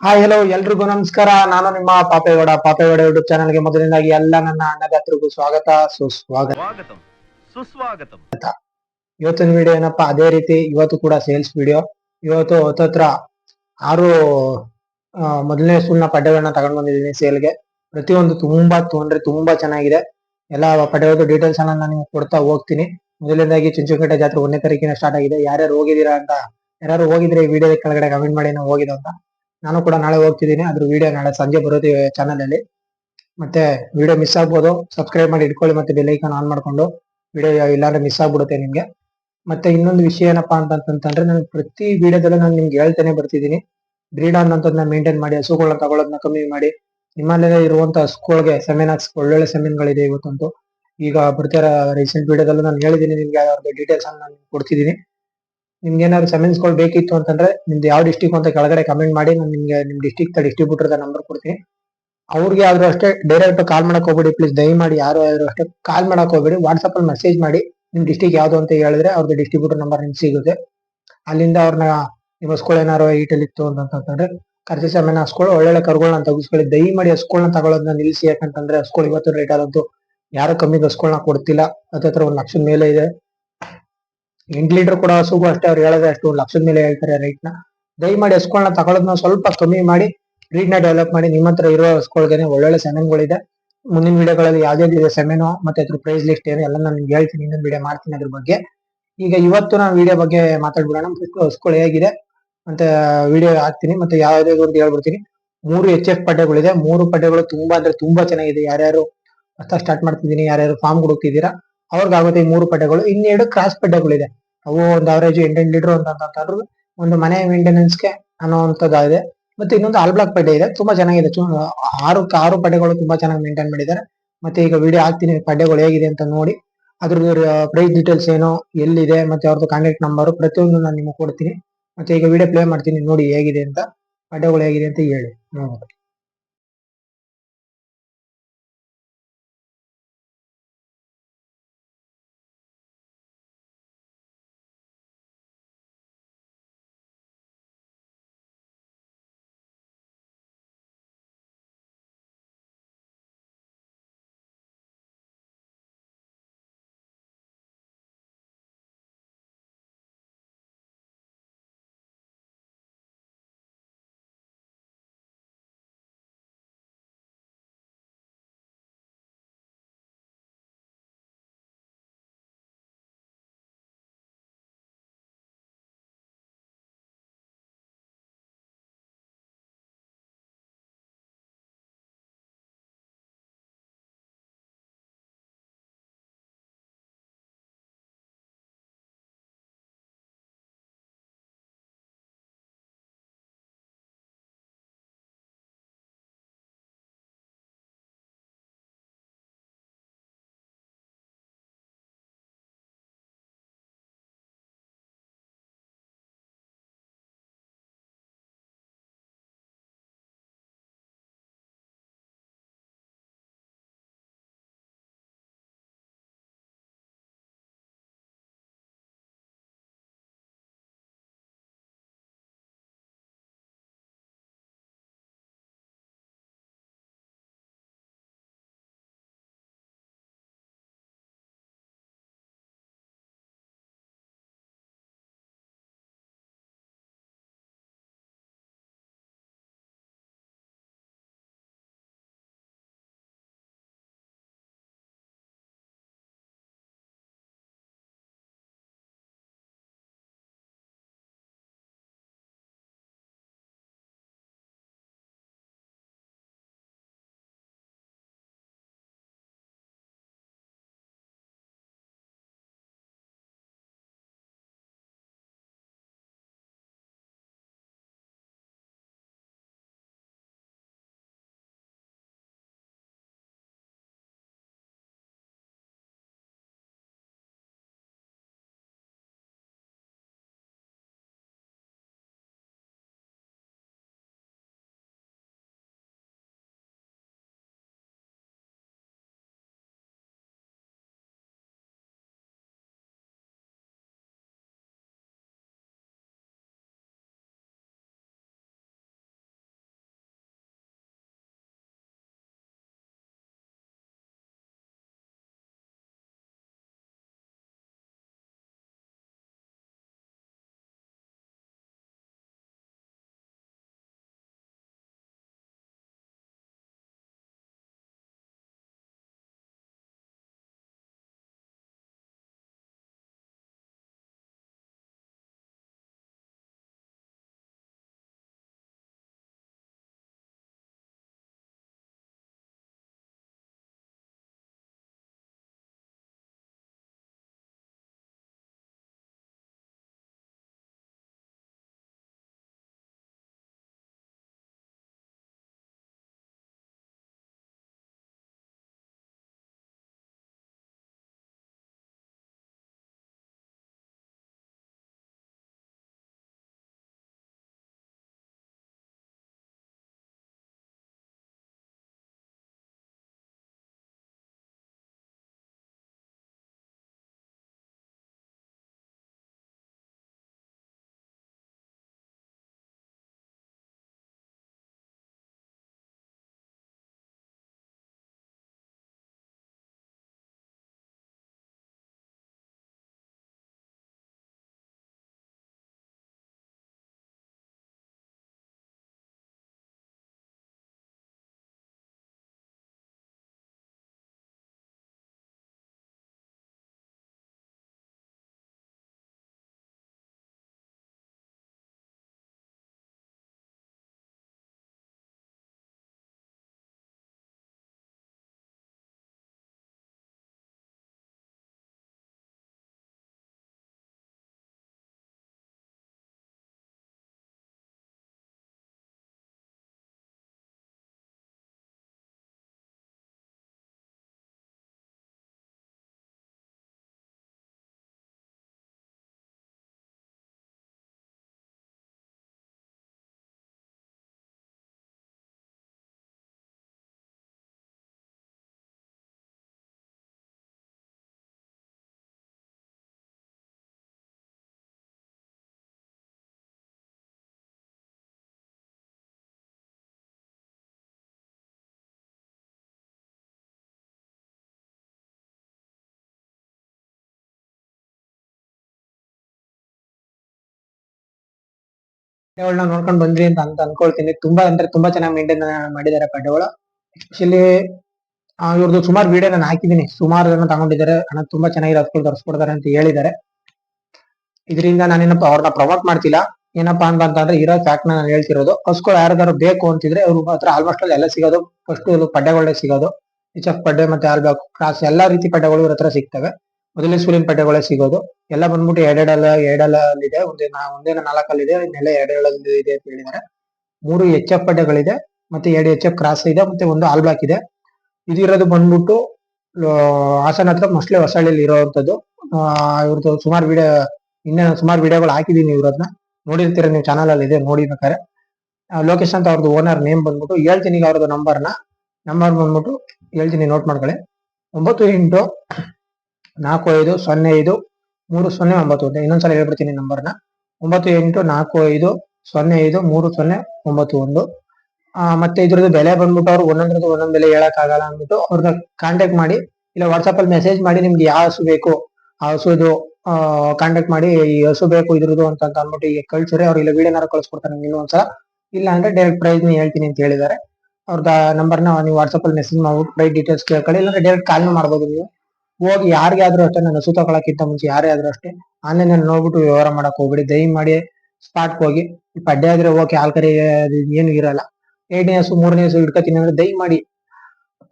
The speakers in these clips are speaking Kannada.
ಹಾಯ್ ಹಲೋ ಎಲ್ರಿಗೂ ನಮಸ್ಕಾರ. ನಾನು ನಿಮ್ಮ ಪಾಪೇಗೌಡ. ಪಾಪೇಗೌಡ ಯೂಟ್ಯೂಬ್ ಚಾನಲ್ಗೆ ಮೊದಲಿನಾಗಿ ಎಲ್ಲ ನನ್ನ ಅನ್ನದಾತರಿಗೂ ಸ್ವಾಗತ. ಸುಸ್ವಾಗತ. ಸುಸ್ವಾಗತ. ಇವತ್ತಿನ ವಿಡಿಯೋ ಏನಪ್ಪಾ? ಅದೇ ರೀತಿ ಇವತ್ತು ಕೂಡ ಸೇಲ್ಸ್ ವಿಡಿಯೋ ಇವತ್ತು ಹತ್ತತ್ರ ಆರು ಮೊದಲನೇ ಸುಣ್ಣ ಪಡ್ಡೆಗಳನ್ನ ತಗೊಂಡ್ ಬಂದಿದ್ದೀನಿ ಸೇಲ್ಗೆ ಪ್ರತಿಯೊಂದು ತುಂಬಾ ತೊಂದ್ರೆ ತುಂಬಾ ಚೆನ್ನಾಗಿದೆ. ಎಲ್ಲ ಪಡ್ಡೆಗಳದ್ದು ಡೀಟೇಲ್ಸ್ ಅನ್ನ ನಾನು ನಿಮ್ಗೆ ಕೊಡ್ತಾ ಹೋಗ್ತೀನಿ. ಮೊದಲನೇದಾಗಿ ಚುಂಚುಕಟ್ಟೆ ಜಾತ್ರೆ ಒಂದನೇ ತಾರೀಕಿನ ಸ್ಟಾರ್ಟ್ ಆಗಿದೆ. ಯಾರ್ಯಾರು ಹೋಗಿದ್ದೀರಾ ಅಂತ ಯಾರು ಹೋಗಿದ್ರೆ ಈ ವಿಡಿಯೋ ಕೆಳಗಡೆ ಕಮೆಂಟ್ ಮಾಡಿ ನಾವು ಹೋಗಿದ್ದು ಅಂತ. ನಾನು ಕೂಡ ನಾಳೆ ಹೋಗ್ತಿದ್ದೀನಿ. ಅದ್ರ ವಿಡಿಯೋ ನಾಳೆ ಸಂಜೆ ಬರುತ್ತೆ ಚಾನಲ್ ಅಲ್ಲಿ. ಮತ್ತೆ ವಿಡಿಯೋ ಮಿಸ್ ಆಗ್ಬೋದು. ಸಬ್ಸ್ಕ್ರೈಬ್ ಮಾಡಿ ಇಟ್ಕೊಳ್ಳಿ ಮತ್ತೆ ಬೆಲ್ ಐಕಾನ್ ಆನ್ ಮಾಡ್ಕೊಂಡು. ವಿಡಿಯೋ ಇಲ್ಲಾಂದ್ರೆ ಮಿಸ್ ಆಗ್ಬಿಡುತ್ತೆ ನಿಮ್ಗೆ. ಮತ್ತೆ ಇನ್ನೊಂದು ವಿಷಯ ಏನಪ್ಪಾ ಅಂತಂತಂದ್ರೆ ನಾನು ಪ್ರತಿ ವಿಡಿಯೋದಲ್ಲೂ ನಾನು ನಿಮ್ಗೆ ಹೇಳ್ತಾನೆ ಬರ್ತಿದ್ದೀನಿ. ಬ್ರೀಡ್ ಅನ್ನೋದನ್ನ ಮೇಂಟೈನ್ ಮಾಡಿ ಹಸುಗಳನ್ನ ತಗೊಳ್ಳೋದನ್ನ ಕಮ್ಮಿ ಮಾಡಿ. ನಿಮ್ಮಲ್ಲೇ ಇರುವಂತ ಹಸುಗಳಿಗೆ ಸೆಮೆನ್ ಹಾಕ್ಸ್, ಒಳ್ಳೊಳ್ಳೆ ಸೆಮೆನ್ಗಳಿದೆ ಇವತ್ತಂತೂ. ಈಗ ಬರ್ತಿರೋ ರೀಸೆಂಟ್ ವಿಡಿಯೋದಲ್ಲೂ ನಾನು ಹೇಳಿದ್ದೀನಿ ನಿಮ್ಗೆ ಅವ್ರದ್ದು ಡೀಟೇಲ್ಸ್ ಅನ್ನ ನಾನು ಕೊಡ್ತಿದ್ದೀನಿ. ನಿಮ್ಗೆ ಏನಾದ್ರು ಸೆಮೆನ್ಸ್ಗಳು ಬೇಕಿತ್ತು ಅಂತಂದ್ರೆ ನಿಮ್ದು ಯಾವ ಡಿಸ್ಟಿಕ್ ಅಂತ ಕೆಳಗಡೆ ಕಮೆಂಟ್ ಮಾಡಿ, ನಾನು ನಿಮ್ಗೆ ನಿಮ್ ಡಿಸ್ಟಿಕ್ ಡಿಸ್ಟ್ರಿಬ್ಯೂಟರ್ ನಂಬರ್ ಕೊಡ್ತೀನಿ. ಅವ್ರಿಗೆ ಆದ್ರೂ ಅಷ್ಟೇ ಡೈರೆಕ್ಟ್ ಕಾಲ್ ಮಾಡಕ್ ಹೋಗ್ಬೇಡಿ ಪ್ಲೀಸ್ ದಯಮಾಡಿ ಯಾರು ಆದ್ರೂ ಅಷ್ಟೇ ಕಾಲ್ ಮಾಡಕ್ ಹೋಗ್ಬೇಡಿ. ವಾಟ್ಸಪ್ ಅಲ್ಲಿ ಮೆಸೇಜ್ ಮಾಡಿ, ನಿಮ್ ಡಿಸ್ಟಿಕ್ ಯಾವ್ದು ಅಂತ ಹೇಳಿದ್ರೆ ಅವ್ರದ್ದು ಡಿಸ್ಟ್ರಿಬ್ಯೂಟರ್ ನಂಬರ್ ನಿಮ್ಗೆ ಸಿಗುತ್ತೆ. ಅಲ್ಲಿಂದ ಅವ್ರನ್ನ ನಿಮ್ಮ ಹಸ್ಗಳು ಏನಾರು ಈಟಲ್ಲಿ ಇತ್ತು ಅಂತಂದ್ರೆ ಕರ್ಸಿ ಸಮಯ ಹಸ್ಗಳು ಒಳ್ಳೊಳ್ಳೆ ಕರುಗಳನ್ನ ತಗಿಸ್ಕೊಳ್ಳಿ. ದಯಮಾಡಿ ಹಸ್ಗಳನ್ನ ತಗೊಳ್ಳೋದನ್ನ ನಿಲ್ಲಿಸಿ ಯಾಕಂತಂದ್ರೆ ಹಸ್ಗಳು ಇವತ್ತು ರೇಟ್ ಆದಂತೂ ಯಾರು ಕಮ್ಮಿ ಹಸ್ಗಳನ್ನ ಕೊಡ್ತಿಲ್ಲ. ಹತ್ತತ್ರ ಒಂದ್ ಲಕ್ಷದ ಮೇಲೆ ಇದೆ. ಎಂಟು ಲೀಟರ್ ಕೂಡ ಹಸುಗೂ ಅಷ್ಟೇ ಅವ್ರು ಹೇಳೋದೇ ಅಷ್ಟು ಲಕ್ಷದ ಮೇಲೆ ಹೇಳ್ತಾರೆ ರೈಟ್ನ. ದಯಮಾಡಿ ಹಸುಗಳನ್ನ ತಗೊಳ್ಳೋದನ್ನ ಸ್ವಲ್ಪ ಕಮ್ಮಿ ಮಾಡಿ ಬ್ರೀಡ್ನ ಡೆವಲಪ್ ಮಾಡಿ, ನಿಮ್ಮ ಹತ್ರ ಇರೋ ಹಸುಗಳಿಗೆ ಒಳ್ಳೊಳ್ಳೆ ಸೆಮೆನ್ಗಳಿದೆ ಮುಂದಿನ ವಿಡಿಯೋಗಳಲ್ಲಿ ಯಾವ್ಯಾವ್ದು ಇದೆ ಸೆಮೆನು ಮತ್ತೆ ಅದ್ರ ಪ್ರೈಸ್ ಲಿಸ್ಟ್ ಏನು ಎಲ್ಲ ನಾನು ನಿಮ್ಗೆ ಹೇಳ್ತೀನಿ, ಇನ್ನೊಂದು ವಿಡಿಯೋ ಮಾಡ್ತೀನಿ ಅದ್ರ ಬಗ್ಗೆ. ಈಗ ಇವತ್ತು ನಾನು ವಿಡಿಯೋ ಬಗ್ಗೆ ಮಾತಾಡ್ಬಿಡೋಣ. ಫಸ್ಟ್ ಹಸುಗಳು ಹೇಗಿದೆ ಮತ್ತೆ ವಿಡಿಯೋ ಹಾಕ್ತೀನಿ, ಮತ್ತೆ ಯಾವ್ದಾದ್ರು ಅಂತ ಹೇಳ್ಬಿಡ್ತೀನಿ. ಮೂರು ಎಚ್ ಎಫ್ ಪಡ್ಡೆಗಳಿದೆ. ಮೂರು ಪಡ್ಡೆಗಳು ತುಂಬಾ ಅಂದ್ರೆ ತುಂಬಾ ಚೆನ್ನಾಗಿದೆ. ಯಾರ್ಯಾರು ಸ್ಟಾರ್ಟ್ ಮಾಡ್ತಿದ್ದೀನಿ, ಯಾರ್ಯಾರು ಫಾರ್ಮ್ ಹುಡುಕ್ತಿದ್ದೀರಾ ಅವ್ರಿಗಾಗುತ್ತೆ ಈ ಮೂರು ಪಡ್ಡೆಗಳು ಇನ್ನೆರಡು ಕ್ರಾಸ್ ಪಡ್ಡೆಗಳಿದೆ ಅವು ಒಂದು ಅವರೇಜ್ ಎಂಟೆಂಟು ಲೀಟರ್ ಅಂತ ಅಂತಂದ್ರು, ಒಂದು ಮನೆ ಮೇಂಟೆನೆನ್ಸ್ಗೆ ಅನ್ನೋವಂಥದ್ದಾಗಿದೆ. ಮತ್ತೆ ಇನ್ನೊಂದು ಆಲ್ ಬ್ಲಾಕ್ ಪಡ್ಡೆ ಇದೆ, ತುಂಬಾ ಚೆನ್ನಾಗಿದೆ. ಆರು ಆರು ಪಡ್ಡೆಗಳು ತುಂಬಾ ಚೆನ್ನಾಗಿ ಮೇಂಟೈನ್ ಮಾಡಿದ್ದಾರೆ. ಮತ್ತೆ ಈಗ ವಿಡಿಯೋ ಹಾಕ್ತೀನಿ ಪಡ್ಡೆಗಳು ಹೇಗಿದೆ ಅಂತ ನೋಡಿ. ಅದ್ರದ್ದು ಪ್ರೈಸ್ ಡೀಟೇಲ್ಸ್ ಏನು, ಎಲ್ಲಿದೆ, ಮತ್ತೆ ಅವ್ರದ್ದು ಕಾಂಟ್ಯಾಕ್ಟ್ ನಂಬರ್ ಪ್ರತಿಯೊಂದು ನಾನು ನಿಮಗೆ ಕೊಡ್ತೀನಿ. ಮತ್ತೆ ಈಗ ವಿಡಿಯೋ ಪ್ಲೇ ಮಾಡ್ತೀನಿ, ನೋಡಿ ಹೇಗಿದೆ ಅಂತ ಪಡ್ಡೆಗಳು ಹೇಗಿದೆ ಅಂತ ಹೇಳಿ. ನೋಡ್ಬೋದು ಪಡ್ಡೆಗಳನ್ನ ನೋಡ್ಕೊಂಡು ಬಂದ್ರಿ ಅಂತ ಅಂತ ಅನ್ಕೊಳ್ತೀನಿ. ತುಂಬಾ ಅಂದ್ರೆ ತುಂಬಾ ಚೆನ್ನಾಗಿ ಮೇಂಟೈನ್ ಮಾಡಿದ್ದಾರೆ ಪಡ್ಡೆಗಳು ಎಸ್ಪೆಷಲಿ ಇವ್ರದ್ದು ಸುಮಾರು ವಿಡಿಯೋ ನಾನು ಹಾಕಿದ್ದೀನಿ ಸುಮಾರು ಜನ ತಗೊಂಡಿದ್ದಾರೆ. ಹಣ ತುಂಬಾ ಚೆನ್ನಾಗಿ ಹಸ್ಗಳು ತರಿಸ್ಕೊಡ್ತಾರೆ ಅಂತ ಹೇಳಿದ್ದಾರೆ. ಇದರಿಂದ ನಾನೇನಪ್ಪ ಅವ್ರನ್ನ ಪ್ರಮೋಟ್ ಮಾಡ್ತಿಲ್ಲ. ಏನಪ್ಪಾ ಅಂತ ಅಂತಂದ್ರೆ, ಇರೋ ಫ್ಯಾಕ್ಟ್ ನಾನು ಹೇಳ್ತಿರೋದು. ಹಸ್ಗಳು ಯಾರ್ದಾರು ಬೇಕು ಅಂತಿದ್ರೆ ಅವ್ರ ಹತ್ರ ಆಲ್ಮೋಸ್ಟ್ ಅಲ್ಲಿ ಎಲ್ಲ ಸಿಗೋದು. ಫಸ್ಟ್ ಪಡ್ಡೆಗಳೇ ಸಿಗೋದು. ಇಚ್ ಆಫ್ ಪಡ್ಡೆ ಮತ್ತೆ ಆಲ್ಬ್ಯಾಕ್ ಕ್ರಾಸ್ ಎಲ್ಲಾ ರೀತಿ ಪಡ್ಡೆಗಳು ಇವ್ರ ಹತ್ರ ಸಿಗ್ತವೆ. ಮೊದಲನೇ ಸೂಲಿನ ಪಠ್ಯಗಳೇ ಸಿಗೋದು. ಎಲ್ಲ ಬಂದ್ಬಿಟ್ಟು ಎರಡೆರಡಲ್ಲ ಎರಡಲ್ಲಿದೆ ಒಂದೇ ಒಂದೇನ ನಾಲ್ಕಲ್ಲಿದೆ. ಇನ್ನೆಲ್ಲ ಎರಡೆರಡಲ್ಲಿ ಇದೆ ಅಂತ ಹೇಳಿದ್ದಾರೆ. ಮೂರು ಎಚ್ ಎಫ್ ಪಡ್ಡೆಗಳಿದೆ ಮತ್ತೆ ಎರಡು ಎಚ್ ಎಫ್ ಕ್ರಾಸ್ ಇದೆ ಮತ್ತೆ ಒಂದು ಆಲ್ ಬ್ಲಾಕ್ ಇದೆ. ಇದು ಇರೋದು ಬಂದ್ಬಿಟ್ಟು ಹಾಸನ ಹತ್ರ ಮೋಸ್ಟ್ಲಿ ಹೊಸಳ್ಳಿಯಲ್ಲಿ ಇರೋವಂಥದ್ದು. ಇವ್ರದ್ದು ಸುಮಾರು ವಿಡಿಯೋ ಇನ್ನೇ ಸುಮಾರು ವಿಡಿಯೋಗಳು ಹಾಕಿದೀನಿ ಇವ್ರದ್ನ. ನೋಡಿರ್ತೀರ ನೀವು ಚಾನಲ್ ಅಲ್ಲಿ ಇದೆ, ನೋಡಿ ಬೇಕಾರೆ ಲೋಕೇಶ್ ಅಂತ ಅವ್ರದ್ದು ಓನರ್ ನೇಮ್ ಬಂದ್ಬಿಟ್ಟು, ಹೇಳ್ತೀನಿ ಈಗ ಅವ್ರದ್ದು ನಂಬರ್ನ ನಂಬರ್ ಬಂದ್ಬಿಟ್ಟು, ಹೇಳ್ತೀನಿ ನೋಟ್ ಮಾಡ್ಕೊಳ್ಳಿ. ಒಂಬತ್ತು ಎಂಟು ನಾಲ್ಕು ಐದು ಸೊನ್ನೆ ಐದು ಮೂರು ಸೊನ್ನೆ ಒಂಬತ್ತು ಅಂತ ಇನ್ನೊಂದ್ಸಲ ಹೇಳ್ಬಿಡ್ತೀನಿ ನಂಬರ್ನ ಒಂಬತ್ತು ಎಂಟು ನಾಲ್ಕು ಐದು ಸೊನ್ನೆ ಐದು ಮೂರು ಸೊನ್ನೆ ಒಂಬತ್ತು ಒಂದು. ಮತ್ತೆ ಇದ್ರದ್ದು ಬೆಲೆ ಬಂದ್ಬಿಟ್ಟು ಅವ್ರು ಒಂದೊಂದ್ರದ್ದು ಒಂದೊಂದ್ ಬೆಲೆ ಹೇಳಕ್ ಆಗಲ್ಲ ಅಂದ್ಬಿಟ್ಟು ಅವ್ರನ್ನ ಕಾಂಟ್ಯಾಕ್ಟ್ ಮಾಡಿ, ಇಲ್ಲ ವಾಟ್ಸಪ್ ಅಲ್ಲಿ ಮೆಸೇಜ್ ಮಾಡಿ ನಿಮ್ಗೆ ಯಾವ ಹಸು ಬೇಕು, ಆ ಹಸುದು ಕಾಂಟ್ಯಾಕ್ಟ್ ಮಾಡಿ ಈ ಹಸು ಬೇಕು, ಇದ್ರದ್ದು ಅಂತ ಅಂದ್ಬಿಟ್ಟು ಈಗ ಕಳ್ಸಿದ್ರೆ ಅವ್ರು ಇಲ್ಲ ವಿಡಿಯೋನಾರ ಕಳ್ಸ್ಕೊಡ್ತಾರೆ ನಿಮ್ಗೆ ಇನ್ನೊಂದ್ಸಲ ಇಲ್ಲ ಅಂದ್ರೆ ಡೈರೆಕ್ಟ್ ಪ್ರೈಸ್ ಹೇಳ್ತೀನಿ ಅಂತ ಹೇಳಿದ್ದಾರೆ. ಅವ್ರದ್ದು ನಂಬರ್ನ ನೀವು ವಾಟ್ಸಪ್ ಅಲ್ಲಿ ಮೆಸೇಜ್ ಮಾಡ್ಬಿಟ್ಟು ಪ್ರೈಸ್ ಡೀಟೇಲ್ಸ್ ಕೇಳ್ಕೊಳ್ಳಿ, ಇಲ್ಲಾಂದ್ರೆ ಡೈರೆಕ್ಟ್ ಕಾಲ್ ಮಾಡ್ಬೋದು ನೀವು. ಹೋಗಿ ಯಾರಿಗೆ ಆದ್ರೂ ಅಷ್ಟೇ ನನ್ನ ಸುತ್ತ ತಗೊಳಕ್ಕಿಂತ ಮುಂಚೆ ಯಾರೇ ಆದ್ರೂ ಅಷ್ಟೇ ಆನ್ಲೈನ್ ಅಲ್ಲಿ ನೋಡ್ಬಿಟ್ಟು ವ್ಯವಹಾರ ಮಾಡಕ್ ಹೋಗ್ಬಿಡಿ. ದಯಮಾಡಿ ಸ್ಪಾಟ್ ಹೋಗಿ. ಅಡ್ಡೆ ಆದ್ರೆ ಓಕೆ ಹಾಲ್ ಕರಿ ಏನು ಇರಲ್ಲ. ಎರಡನೇ ಹಸು, ಮೂರನೇ ಹಸು ಹಿಡ್ಕೊತೀನಿ ಅಂದ್ರೆ ದಯಮಾಡಿ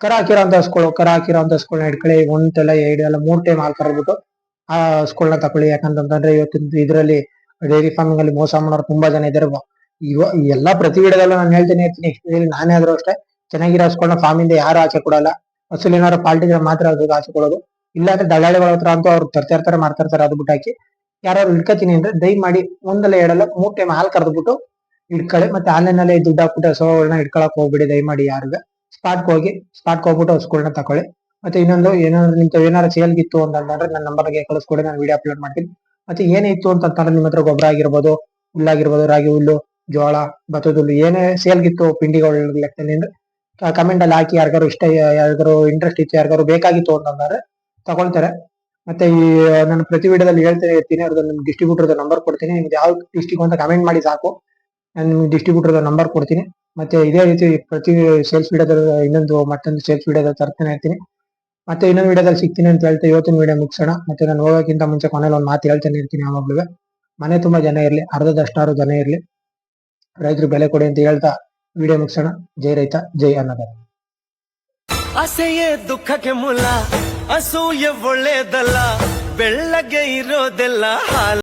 ಕರ ಹಾಕಿರೋ ಅಂತ ಹಸ್ಕೊಳ್ಳೋ ಕರ ಹಾಕಿರೋ ಅಂತ ಹಸ್ಗಳನ್ನ ಹಿಡ್ಕೊಳ್ಳಿ. ಒಂದೆಲ್ಲ ಎರಡು ಎಲ್ಲ ಮೂರ್ ಟೈಮ್ ಹಾಲ್ ಕರ್ಬಿಟ್ಟು ಆ ಹಸ್ಗಳನ್ನ ತಕೊಳ್ಳಿ. ಯಾಕಂತಂದ್ರೆ ಇವತ್ತಿನ ಇದರಲ್ಲಿ ಡೈರಿ ಫಾರ್ಮಿಂಗ್ ಅಲ್ಲಿ ಮೋಸ ಮಾಡೋರು ತುಂಬಾ ಜನ ಇದ್ದಾರೆ ಇವ ಎಲ್ಲಾ ಪ್ರತಿ ವಿಡಿಯೋದಲ್ಲೂ ನಾನು ಹೇಳ್ತೇನೆ ಇರ್ತೀನಿ. ನಾನೇ ಆದ್ರೂ ಅಷ್ಟೇ ಚೆನ್ನಾಗಿರೋ ಹಸ್ಗಳನ್ನ ಫಾರ್ಮಿಂದ ಯಾರು ಆಚೆ ಕೊಡಲ್ಲ. ಹಸುಲ್ ಏನಾದ್ರು ಪಾಲ್ಟಿದ್ರೆ ಮಾತ್ರ ಅದು ಆಚೆ ಕೊಡೋದು. ಇಲ್ಲಾಂದ್ರೆ ದಳ್ಳಾಳಿಗಳ ಹತ್ರ ಅಂತೂ ಅವ್ರು ತರ್ತಿರ್ತಾರೆ ಇರ್ತಾರೆ ಮಾಡ್ತಾ ಇರ್ತಾರೆ ಅದು ಬಿಟ್ಟು ಹಾಕಿ. ಯಾರು ಹಿಡ್ಕತೀನಿ ಅಂದ್ರೆ ದಯಮಾಡಿ ಒಂದಲ್ಲ ಎರಡಲ್ಲ, ಮೂರ್ ಟೈಮ್ ಹಾಲ್ ಕರೆದ್ಬಿಟ್ಟು ಇಟ್ಕೊಳ್ಳಿ ಮತ್ತೆ ಆನ್ಲೈನ್ ಅಲ್ಲಿ ದುಡ್ಡು ಹಾಕ್ಬಿಟ್ಟು ಹಸುಗಳನ್ನ ಇಟ್ಕೊಳಕ್ ಹೋಗ್ಬಿಡಿ ದಯಮಾಡಿ ಯಾರಿಗೆ. ಸ್ಪಾಟ್ ಹೋಗಿ ಸ್ಪಾಟ್ ಹೋಗ್ಬಿಟ್ಟು ಹಸುಗಳನ್ನ ತಕೊಳ್ಳಿ. ಮತ್ತೆ ಇನ್ನೊಂದು, ಏನಾದ್ರು ನಿಂತ ಏನಾದ್ರು ಸೇಲ್ಗಿತ್ತು ಅಂತಂದ್ರೆ ನನ್ನ ನಂಬರ್ಗೆ ಕಳಿಸ್ಕೊಡಿ ನಾನು ವಿಡಿಯೋ ಅಪ್ಲೋಡ್ ಮಾಡ್ತೀನಿ. ಮತ್ತೆ ಏನೇ ಇತ್ತು ಅಂತಂದ್ರೆ ನಿಮ್ಮ ಹತ್ರ ಗೊಬ್ಬರ ಆಗಿರ್ಬೋದು ಹುಲ್ಲಾಗಿರ್ಬೋದು ರಾಗಿ ಹುಲ್ಲು, ಜೋಳ ಭತ್ತದ ಹುಲ್ಲು ಏನೇ ಸೇಲ್ಗಿತ್ತು ಪಿಂಡಿಗಳ ಲೆಕ್ಕದಲ್ಲಿ ಅಂದ್ರೆ ಕಮೆಂಟ್ ಅಲ್ಲಿ ಹಾಕಿ ಯಾರಿಗಾರು ಇಷ್ಟ ಯಾರಿಗಾರು ಇಂಟ್ರೆಸ್ಟ್ ಇತ್ತು ಯಾರಿಗಾರು ಬೇಕಾಗಿತ್ತು ಅಂತಂದ್ರೆ ತಗೊಳ್ತಾರೆ. ಮತ್ತೆ ಈ ನಾನು ಪ್ರತಿ ವಿಡಿಯೋದಲ್ಲಿ ಹೇಳ್ತೇನೆ ಇರ್ತೀನಿ ಅವ್ರದ್ದು ನಿಮ್ಗೆ ಡಿಸ್ಟ್ರಿಬ್ಯೂಟರ್ ನಂಬರ್ ಕೊಡ್ತೀನಿ. ನಿಮ್ಗೆ ಯಾವ ಡಿಸ್ಟಿಕ್ ಅಂತ ಕಮೆಂಟ್ ಮಾಡಿ ಸಾಕು. ನಾನು ನಿಮ್ಗೆ ಡಿಸ್ಟ್ರಿಬ್ಯೂಟರ್ ನಂಬರ್ ಕೊಡ್ತೀನಿ. ಮತ್ತೆ ಇದೇ ರೀತಿ ಪ್ರತಿ ಸೇಲ್ಸ್ ವಿಡಿಯೋದಲ್ಲಿ ಇನ್ನೊಂದು ಮತ್ತೊಂದು ಸೇಲ್ಸ್ ವಿಡಿಯೋದಲ್ಲಿ ತರ್ತಾನೆ ಇರ್ತೀನಿ. ಮತ್ತೆ ಇನ್ನೊಂದು ವಿಡಿಯೋದಲ್ಲಿ ಸಿಗ್ತೀನಿ ಅಂತ ಹೇಳ್ತಾ ಇವತ್ತಿನ ವಿಡಿಯೋ ಮುಗಿಸೋಣ. ಮತ್ತೆ ನಾನು ಹೋಗೋಕ್ಕಿಂತ ಮುಂಚೆ ಕೊನೆಯಲ್ಲಿ ಒಂದು ಮಾತು ಹೇಳ್ತಾನೆ ಇರ್ತೀನಿ ಯಾವಾಗ್ಲೂ. ಮನೆ ತುಂಬ ಜನ ಇರಲಿ, ಅರ್ಧದಷ್ಟಾರು ಜನ ಇರಲಿ. ರೈತರು ಬೆಲೆ ಕೊಡಿ ಅಂತ ಹೇಳ್ತಾ ವಿಡಿಯೋ ಮುಗಿಸೋಣ. ಜೈ ರೈತ, ಜೈ ಅನ್ನದಾತ. ಅಸೆಯೇ ದುಃಖಕ್ಕೆ ಮೂಲ ಅಸೂಯೆ ಒಳ್ಳೇದಲ್ಲ ಬೆಳ್ಳಗೆ ಇರೋದೆಲ್ಲ ಹಾಲ.